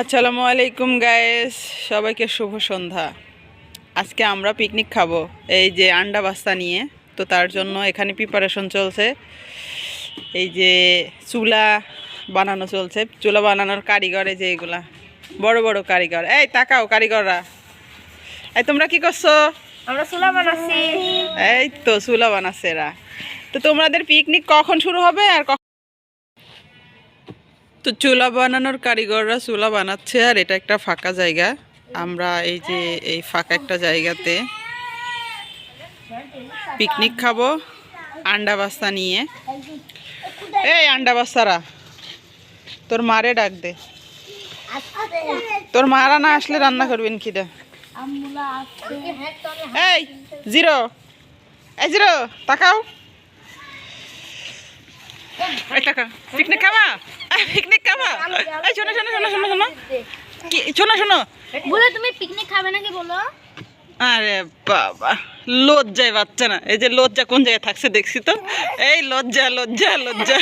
আসসালামু আলাইকুম গায়েস সবাইকে শুভ সন্ধ্যা। আজকে আমরা পিকনিক খাব। এই যে আন্ডা বাস্তা নিয়ে তো তার জন্য এখানে প্রিপারেশন চলছে। এই যে চুলা বানানো চলছে। চুলা বানানোর কারিগরে যে এগুলা বড় বড় কারিগর। এই তাকাও কারিগররা। এই তোমরা কি করছ? আমরা চুলা বানাচ্ছি। এই তো চুলা বানাচ্ছে এরা। তো তোমাদের পিকনিক কখন শুরু হবে আর কখন তো চুলা বানানোর কারিগররা চুলা বানাচ্ছে আর এটা একটা ফাঁকা জায়গা। আমরা এই যে এই ফাঁকা একটা জায়গাতে পিকনিক খাব আন্ডা বাস্তা নিয়ে। এই আন্ডা বাস্তারা তোর মারে ডাক দে। তোর মারা না আসলে রান্না করবেন কিটা এই জিরো। এই জিরো তাকাও। পিকনিক খাবা? পিকনিক খাবা? এই শোনো শোনো শোনো শোনো শোনো। কি শোনো শোনো। বলে তুমি পিকনিক খাবে নাকি বলো? আরে বাবা লজ্জায় বাচ্চা না। এই যে লজ্জা কোন জায়গায় থাকছে দেখছি তো? এই লজ্জা লজ্জা লজ্জা।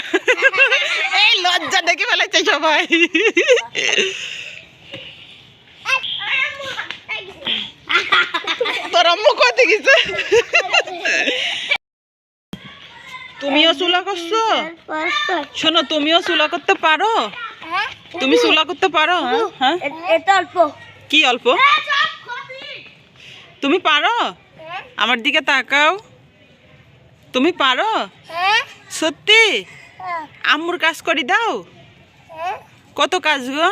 এই লজ্জা দেখে ফেলেছে সবাই। তোর আম্মু কত গেছে? তুমিও চুলা করছ? শোনো তুমিও চুলা করতে পারো? তুমি চুলা করতে পারো হ্যাঁ? হ্যাঁ? অল্প কি অল্প? তুমি পারো? আমার দিকে তাকাও। তুমি পারো? সত্যি? আম্মুর কাজ করি দাও। কত কাজ গো?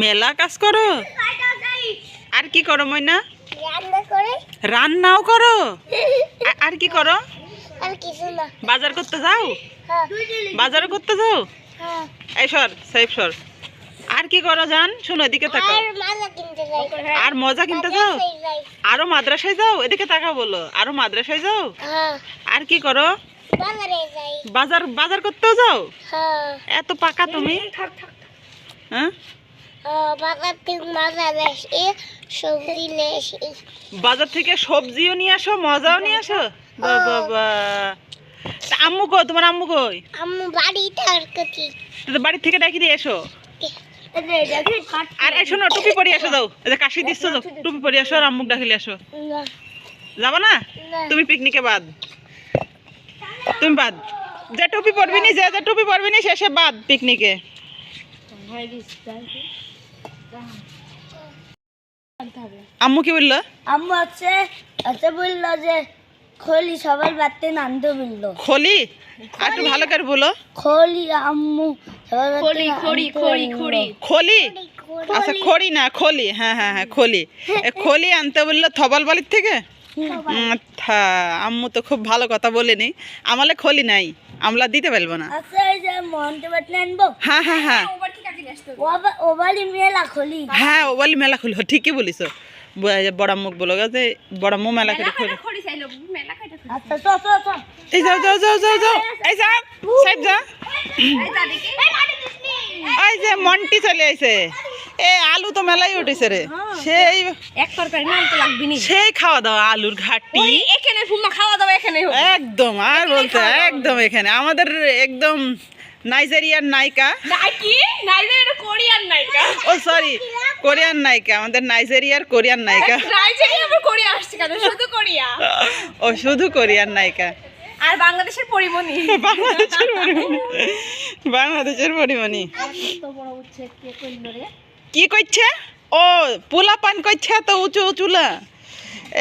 মেলা কাজ করো। আর কি করো ময়না? রান্নাও করো। আর কি করো? আর কিছু না। বাজার করতে যাও? বাজার করতে যাও? এই সর সাইফ সর। আর কি করো জান? শোনো এদিকে তাকাও। মাজা কিনতে যাই। আর মজা কিনতে যাও? আরও মাদ্রাসায় যাও? এদিকে তাকাও বলো। আরও মাদ্রাসায় যাও? হ্যাঁ। আর কি করো? বাজার বাজার করতেও যাও? হ্যাঁ। এত পাকা তুমি? হ্যাঁ? বাজার থেকে সবজিও নিয়ে আসো মজাও নিয়ে আসো? বাবা তা আম্মু কই? তোমার আম্মু কই? আম্মু বাড়িতে আর কতি তো বাড়ি থেকে ডাকি দিয়ে এসো। আর এই শোনো টুপি পরে আসো যাও। এই যে কাশি দিচ্ছ যাও টুপি পরে আসো আর আম্মুক ডাকিলে আসো যাবা না? তুমি পিকনিকে বাদ। তুমি বাদ। যে টুপি পরবি নি যে যে টুপি পরবি নি শেষে বাদ পিকনিকে আম্মু কি বলল? আম্মু আছে আছে বলল যে খলি সবাই বাড়তে নামতে বলল। খলি? আর একটু ভালো করে বলো। খলি আম্মু খলি খড়ি খড়ি খড়ি। খলি? আচ্ছা খড়ি না খলি। হ্যাঁ হ্যাঁ হ্যাঁ খলি। এ খলি আনতে বলল থবল বালির থেকে? আচ্ছা আম্মু তো খুব ভালো কথা বলেনি। আমালে খলি নাই আমরা দিতে পারব না। আচ্ছা এই যে মন্টে বাটনে আনব? হ্যাঁ হ্যাঁ হ্যাঁ। ওবালি মেলা খলি। হ্যাঁ ও বলি মেলা খুললো ঠিকই বলিস বড় মুখ বলো যে বড় মেলা করে খুলো। আচ্ছা এই যাও যাও যাও যাও এই যা এই যে মন্টি চলে আইছে। এ আলু তো মেলাই উঠেছে রে। সেই এক তরকারি নাম তো লাগবে নি। সেই খাওয়া দাওয়া আলুর ঘাটতি। এখানে ফুমা খাওয়া দাওয়া এখানে একদম আর বলতে একদম এখানে। আমাদের একদম নাইজেরিয়ার নায়িকা। নাইকি নাইজেরিয়া কোরিয়ান নাইকা ও সরি কোরিয়ান নায়িকা। আমাদের নাইজেরিয়ার কোরিয়ান নায়িকা। নাইজেরিয়া কোরিয়া আসছে কেন? শুধু কোরিয়া? ও শুধু কোরিয়ান নায়িকা। আর বাংলাদেশের পরিমণি। বাংলাদেশের পরিমণি। বাংলাদেশের পরিমণি। তো বড় হচ্ছে কে করছে ও পোলা পান করছে তো উঁচু উঁচুলা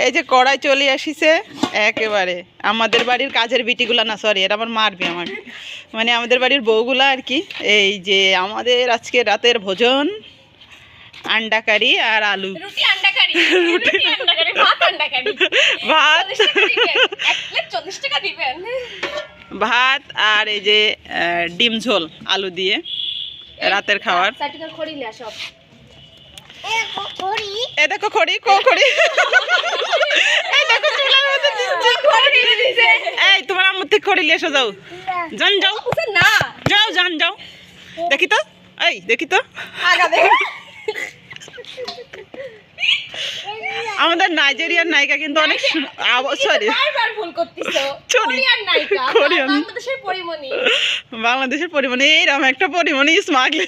এই যে কড়াই চলে আসিছে একেবারে। আমাদের বাড়ির কাজের বিটিগুলা না সরি এটা আমার মারবে আমার মানে আমাদের বাড়ির বউগুলা আর কি এই যে আমাদের আজকে রাতের ভোজন আন্ডা কারি আর আলু। রুটি ভাত ভাত। আর এই যে ডিম ঝোল আলু দিয়ে রাতের সব এ দেখো খড়ি কো খড়ি। এই দেখো চুলার মধ্যে দিচ্ছে। এই তোমার আম্মুর থেকে খড়ি নিয়ে এসো যাও। যান যাও। না। যাও যান যাও। দেখি তো। এই দেখি তো। আমাদের নাইজেরিয়ার নায়িকা কিন্তু অনেক সরি বাংলাদেশের পরিমাণে। এইরকম একটা পরিমাণে স্মাগলিং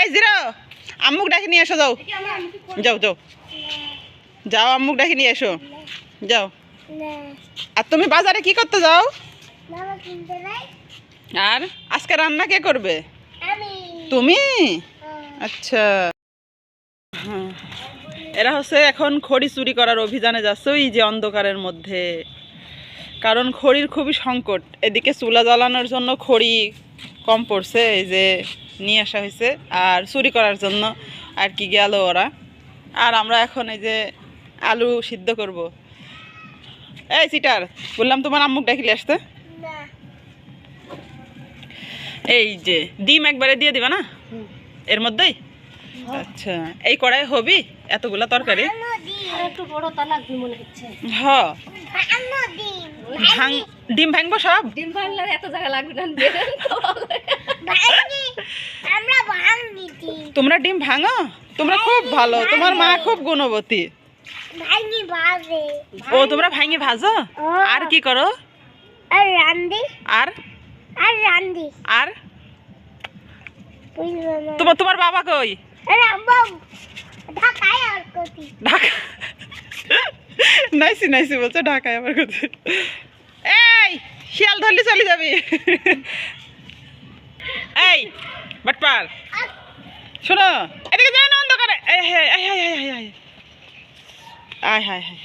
এই জিরো, আম্মুক ডাকি নিয়ে এসো, যাও। যাও যাও। যাও, আম্মুক ডাকি নিয়ে এসো। যাও। আর তুমি বাজারে কি করতে যাও? আর আজকে রান্না কে করবে? তুমি। আচ্ছা। এরা হচ্ছে এখন খড়ি চুরি করার অভিযানে যাচ্ছে, ওই যে অন্ধকারের মধ্যে। কারণ খড়ির খুবই সংকট। এদিকে চুলা জ্বালানোর জন্য খড়ি কম পড়ছে এই যে নিয়ে আসা হয়েছে আর চুরি করার জন্য আর কি গেল ওরা। আর আমরা এখন এই যে আলু সিদ্ধ করব। এই সিটার বললাম তোমার আম্মুক ডাকিলে আসতে? এই যে ডিম একবারে দিয়ে দিবা না? এর মধ্যেই? আচ্ছা এই কড়াই হবি? এতগুলা তরকারি? আর একটু বড় তা লাগবে মনে হচ্ছে হ ভাং ডিম ভাঙবো সব? ডিম বাংলার এত জায়গা লাগবে না আমরা ভাঙি তোমরা ডিম ভাঙো? তোমরা খুব ভালো তোমার মা খুব গুণবতী। ভাঙি ও তোমরা ভাঙি ভাজো? আর কি করো? আর রান্দি আর? আর রান্দি আর? তোমার তোমার বাবা কই? আরে আব্বা ঢাকায় আর কতি ঢাকা নাইসি নাইসি বলছে ঢাকায় আমার কথা এই, শিয়াল ধরলি চলে যাবি। এই, বাটপার। শোনো, এদিকে যায় না অন্ধকারে। আয় হায় হায়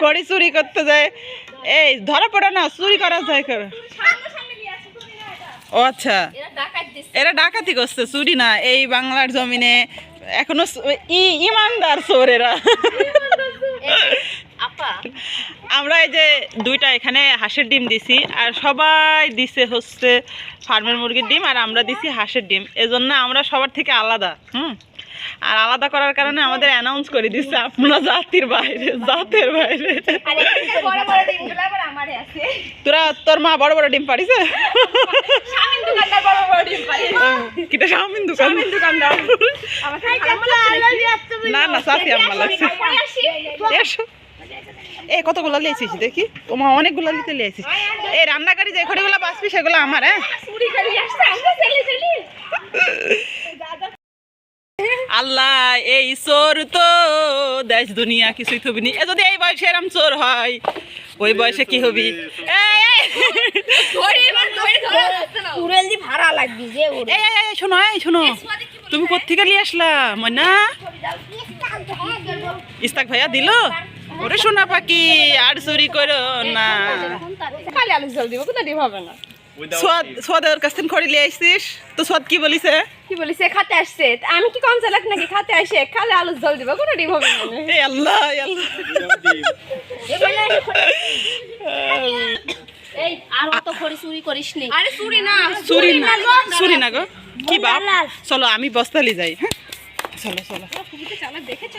কড়ি চুরি করতে যায়। এই, ধরা পড়ে না, চুরি করা যায় করে। ও আচ্ছা। এরা ডাকাতি করছে চুরি না এই বাংলার জমিনে এখনও ই ইমানদার চোর এরা আমরা এই যে দুইটা এখানে হাঁসের ডিম দিছি আর সবাই দিছে হচ্ছে ফার্মের মুরগির ডিম আর আমরা দিছি হাঁসের ডিম। এজন্য আমরা সবার থেকে আলাদা হুম? আর আলাদা করার কারণে আমাদের অ্যানাউন্স করে দিচ্ছে আপনারা জাতির বাইরে জাতের বাইরে। বড় বড় ডিমগুলো আবার আমারে আছে। তোরা তোর মা বড় বড় ডিম কিটা সামিন দোকান? না না সাথে আম্মা লাগছে। এ কতগুলো লিয়েছিস দেখি? অনেকগুলো নিতে লিয়েছিস। এই রান্নাকারী যে খড়িগুলো বাঁচবি সেগুলো আমার হ্যাঁ চুরি করে আসছে আমরা চলে চলি আল্লাহ এই চোর তো দেশ দুনিয়া কিছুই থবি নি। এ যদি এই বয়সে এরম চোর হয় ওই বয়সে কি হবি? শোনো এই শোনো। তুমি কোথেকে নিয়ে আসলা ময়না? ইস্তাক ভাইয়া দিল? ওরে সোনা পাখি আর চুরি করো না। খালি আলু জল দিব কোথা ডিম হবে না। সোয়াদ সোয়াদ ওর কাছ থেকে খড়ি লিয়ে আসছিস তো সোয়াদ কি বলিছে? কি বলি সে খাতে আসছে। আমি কি কম চালাক নাকি? খাতে আসে। খালি আলু জল দিব কোথা ডিম হবে না এই আল্লাহ এই আল্লাহ। এই আর অত খড়ি চুরি করিস নি। আরে চুরি না চুরি না চুরি না গো। কি বাপ? চলো আমি বস্তালি যাই হ্যাঁ? চলো চলো। চালাক দেখেছ?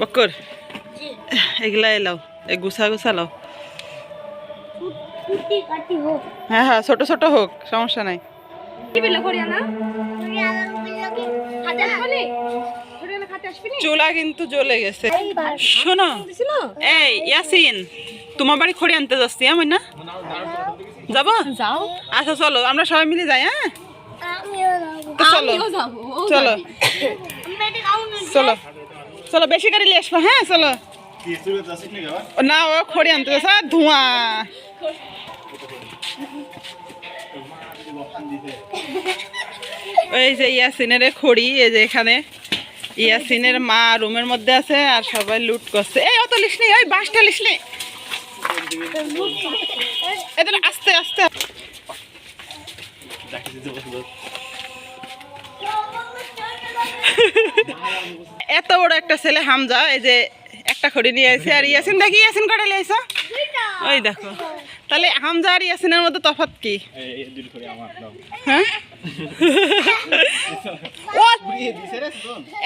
বক্কর এগুলা এলাও এই গুছা গুছা লাও। হ্যাঁ হ্যাঁ ছোট ছোট হোক সমস্যা নাই। চুলা কিন্তু জ্বলে গেছে। শোনো এই ইয়াসিন তোমার বাড়ি খড়ি আনতে যাচ্ছি আমি না যাব? যাও। আচ্ছা চলো আমরা সবাই মিলে যাই হ্যাঁ? চলো চলো। চলো। চলো বেশি করে নিয়ে আসব হ্যাঁ চলো। না ও খড়ি আনতে যাচ্ছে ধোঁয়া। ওই যে ইয়াসিনের খড়ি, এই যে এখানে ইয়াসিনের মা রুমের মধ্যে আছে আর সবাই লুট করছে। এই, অত লিস নেই ওই বাসটা লিস নেই এদের আস্তে আস্তে। এত বড় একটা ছেলে হামজা, এই যে একটা খড়ি নিয়ে আসে আর ইয়াসিন দেখি, ইয়াসিন কটা নিয়ে আসা ওই দেখো। তাহলে হামজা আর ইয়াসিনের মধ্যে তফাৎ কি? হ্যাঁ? ও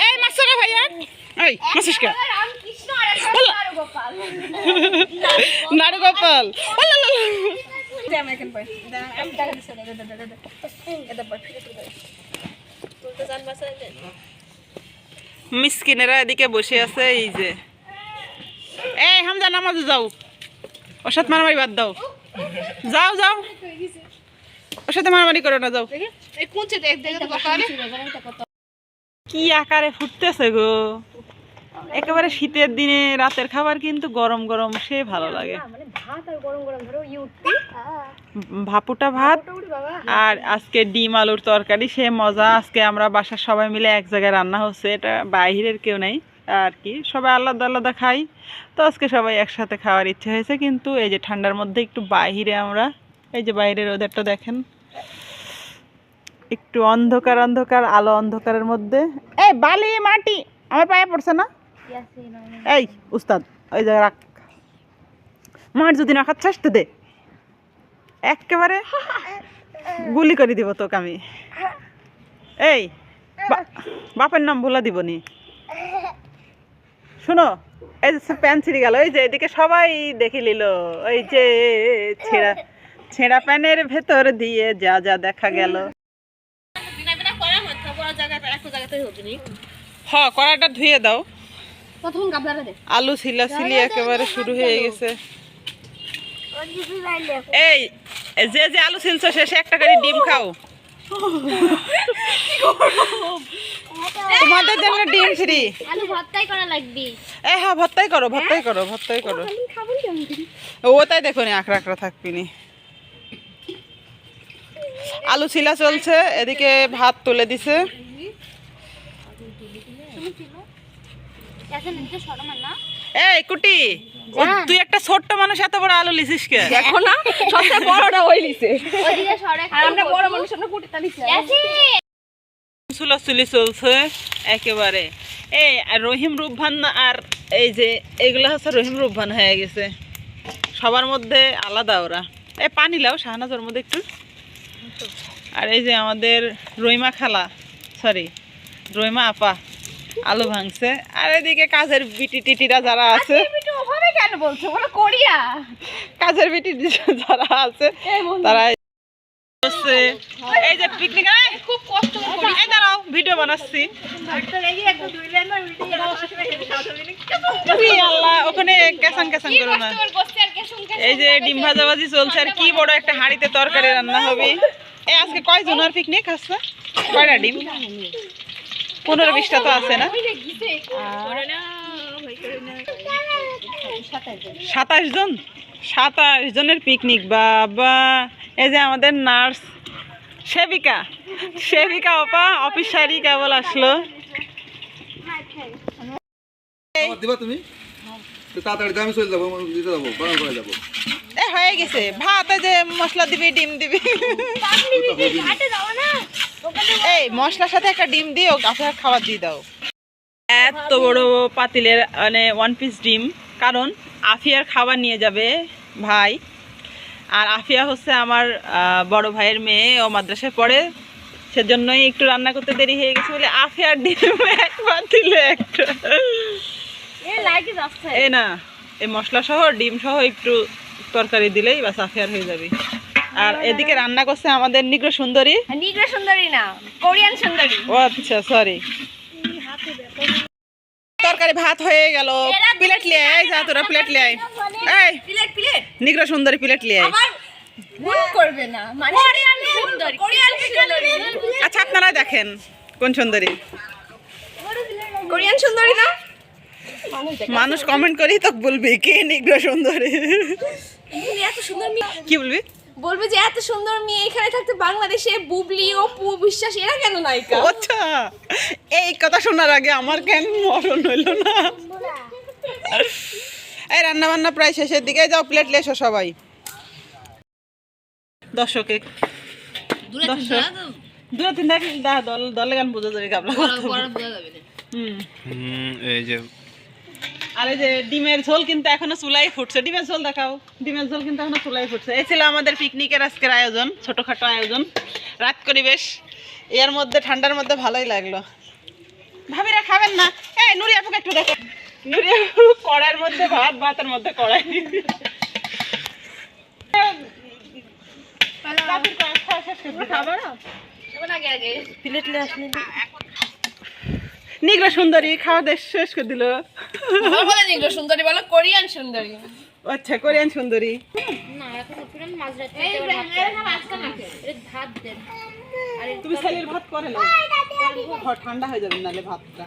এই মাসুরা ভাইয়া। এই। গোপাল নাড়ু গোপাল মিসকিনেরা এদিকে বসে আছে, এই যে। এই হামজা, নামাজে যাও। ওর সাথে মারামারি বাদ দাও। যাও যাও। ওর সাথে মারামারি করো না, যাও। কি আকারে ফুটতেছে গো। একেবারে শীতের দিনে রাতের খাবার কিন্তু গরম গরম, সে ভালো লাগে। ভাপুটা ভাত আর আজকে ডিম আলুর তরকারি, সে মজা। আজকে আমরা বাসার সবাই মিলে এক জায়গায় রান্না হচ্ছে, এটা বাইরের কেউ নেই। আর কি সবাই আলাদা আলাদা খাই। তো আজকে সবাই একসাথে খাওয়ার ইচ্ছে হয়েছে, কিন্তু এই যে ঠান্ডার মধ্যে একটু বাইরে আমরা, এই যে বাইরের ওদেরটা দেখেন। একটু অন্ধকার অন্ধকার, আলো অন্ধকারের মধ্যে। এই বালি, মাটি, আমার পায়ে পড়ছে না? এই, উস্তাদ, ওই জায়গায় রাখ। মার যদি না খাচ্ছাস তো দে। একেবারে গুলি করে দিব তোকে আমি। এই বাপের নাম বলে দিবনি। শোনো এই যে প্যান্ট ছিঁড়ে গেল এই যে এদিকে সবাই দেখে নিল ওই যে ছেঁড়া ছেঁড়া প্যানের ভেতর দিয়ে যা যা দেখা গেল। হ কড়াটা ধুয়ে দাও। আলু ছিলা ছিলি একেবারে শুরু হয়ে গেছে। এই যে যে আলু ছিলছো শেষে একটা করে ডিম খাও। তোমাদের জন্য ডিম ফ্রি আলু ভর্তাই করা লাগবে। এ হ্যাঁ ভর্তাই করো ভর্তাই করো ভর্তাই করো। ও তাই দেখো নি আকড়া আকড়া থাকবিনি আলু ছিলা চলছে এদিকে ভাত তুলে দিছে। না। এই কুটি। তুই একটা ছোট্ট মানুষ এত বড় আলু লিছিস কে? দেখো না সবচেয়ে বড়টা ওই লিছে। আর আমরা বড় মানুষ আমরা কুটিটা লিছি। চুলাচুলি চলছে একেবারে। এই আর রহিম রুবভান আর এই যে এইগুলো হচ্ছে রহিম রুবভান হয়ে গেছে। সবার মধ্যে আলাদা ওরা। এই পানি লাও শাহনাজের মধ্যে একটু। আর এই যে আমাদের রহিমা খালা সরি রহিমা আপা আলু ভাঙছে। আর এদিকে কাজের বিটি টিটিরা যারা আছে কেন বলছো? বলো কোরিয়া। কাজের বিটি যারা আছে তারা এই যে পিকনিক খুব কষ্ট এই দাঁড়াও ভিডিও বানাচ্ছি। আল্লাহ ওখানে ক্যাসান ক্যাসান করো না এই যে ডিম ভাজাভাজি চলছে আর কি বড় একটা হাঁড়িতে তরকারি রান্না হবে। এই আজকে কয় জনের পিকনিক আসছে কয়টা ডিম? পনেরো বিশটা তো আছে না? সাতাশ জন। সাতাশ জনের পিকনিক বাবা। এই যে আমাদের নার্স। সেবিকা। সেবিকা অপা অফিস সারি কেবল আসলো। দিবা তুমি? তো তাড়াতাড়ি তো আমি চলে যাব আমি দিতে যাব বারণ করে যাব। এ হয়ে গেছে। ভাতে যে মশলা দিবি ডিম দিবি। এই মশলার সাথে একটা ডিম আপনার খাবার দিয়ে দাও। এত বড় পাতিলের মানে ওয়ান পিস ডিম। কারণ আফিয়ার খাবার নিয়ে যাবে ভাই। আর আফিয়া হচ্ছে আমার বড় ভাইয়ের মেয়ে ও মাদ্রাসায় পড়ে। সেজন্যই একটু রান্না করতে দেরি হয়ে গেছে বলে আফিয়ার ডিম এক পাতিলে একটা। এ না এই মশলা সহ ডিম সহ একটু তরকারি দিলেই বাস আফিয়ার হয়ে যাবে। আর এদিকে রান্না করছে আমাদের নিগ্র সুন্দরী। নিগ্রা সুন্দরী না কোরিয়ান সুন্দরী। ও আচ্ছা সরি তরকারি ভাত হয়ে গেল। প্লেট লিয়ে আয় যা তোরা প্লেট লিয়ে আয়। এই প্লেট প্লেট নিগ্র সুন্দরী প্লেট লিয়ে আয়। আবার ভুল করবে না। মানে কোরিয়ান সুন্দরী। কোরিয়ান আচ্ছা আপনারা দেখেন কোন সুন্দরী। কোরিয়ান সুন্দরী না? মানুষ কমেন্ট করেই তো বলবি কে নিগ্র সুন্দরী? তুমি এত সুন্দর মেয়ে কি বলবি? বলবে যে এত সুন্দর মেয়ে এখানে থাকতে বাংলাদেশে বুবলি ও পু বিশ্বাস এরা কেন নায়িকা? আচ্ছা এই কথা শোনার আগে আমার কেন মরণ হইল না? এই রান্না বান্না প্রায় শেষের দিকে যাও প্লেট লেসো সবাই। দর্শকে দর্শক দূরে তিন দল দলে গান বোঝা যাবে গাবলা হুম। হুম এই যে আর এই যে ডিমের ঝোল কিন্তু এখনও চুলাই ফুটছে। ডিমের ঝোল দেখাও। ডিমের ঝোল কিন্তু এখনও চুলাই ফুটছে। এই ছিল আমাদের পিকনিকের আজকের আয়োজন ছোটোখাটো আয়োজন। রাত করি বেশ এর মধ্যে ঠান্ডার মধ্যে ভালোই লাগল। ভাবিরা খাবেন না। এই নুরি আপুকে একটু দেখো নুরি আপু কড়াইয়ের মধ্যে ভাত ভাতের মধ্যে কড়াই। খাবার আগে আগে। প্লেট আসলে নিগ্রা সুন্দরী খাওয়া দাওয়া শেষ করে দিল। বলে নিগ্রো সুন্দরী বলো কোরিয়ান সুন্দরী। আচ্ছা কোরিয়ান সুন্দরী। তুমি ছেলের ভাত করে না ঠান্ডা হয়ে যাবে নালে ভাতটা।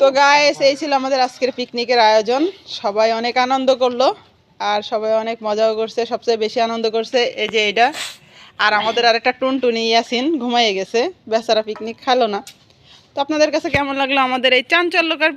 তো গায়েস এই ছিল আমাদের আজকের পিকনিকের আয়োজন। সবাই অনেক আনন্দ করল আর সবাই অনেক মজাও করছে সবচেয়ে বেশি আনন্দ করছে এই যে এটা। আর আমাদের আরেকটা টুনটুনি ইয়াসিন ঘুমাইয়ে গেছে। বেচারা পিকনিক খালো না। তো আপনাদের কাছে কেমন লাগল আমাদের এই চাঞ্চল্যকার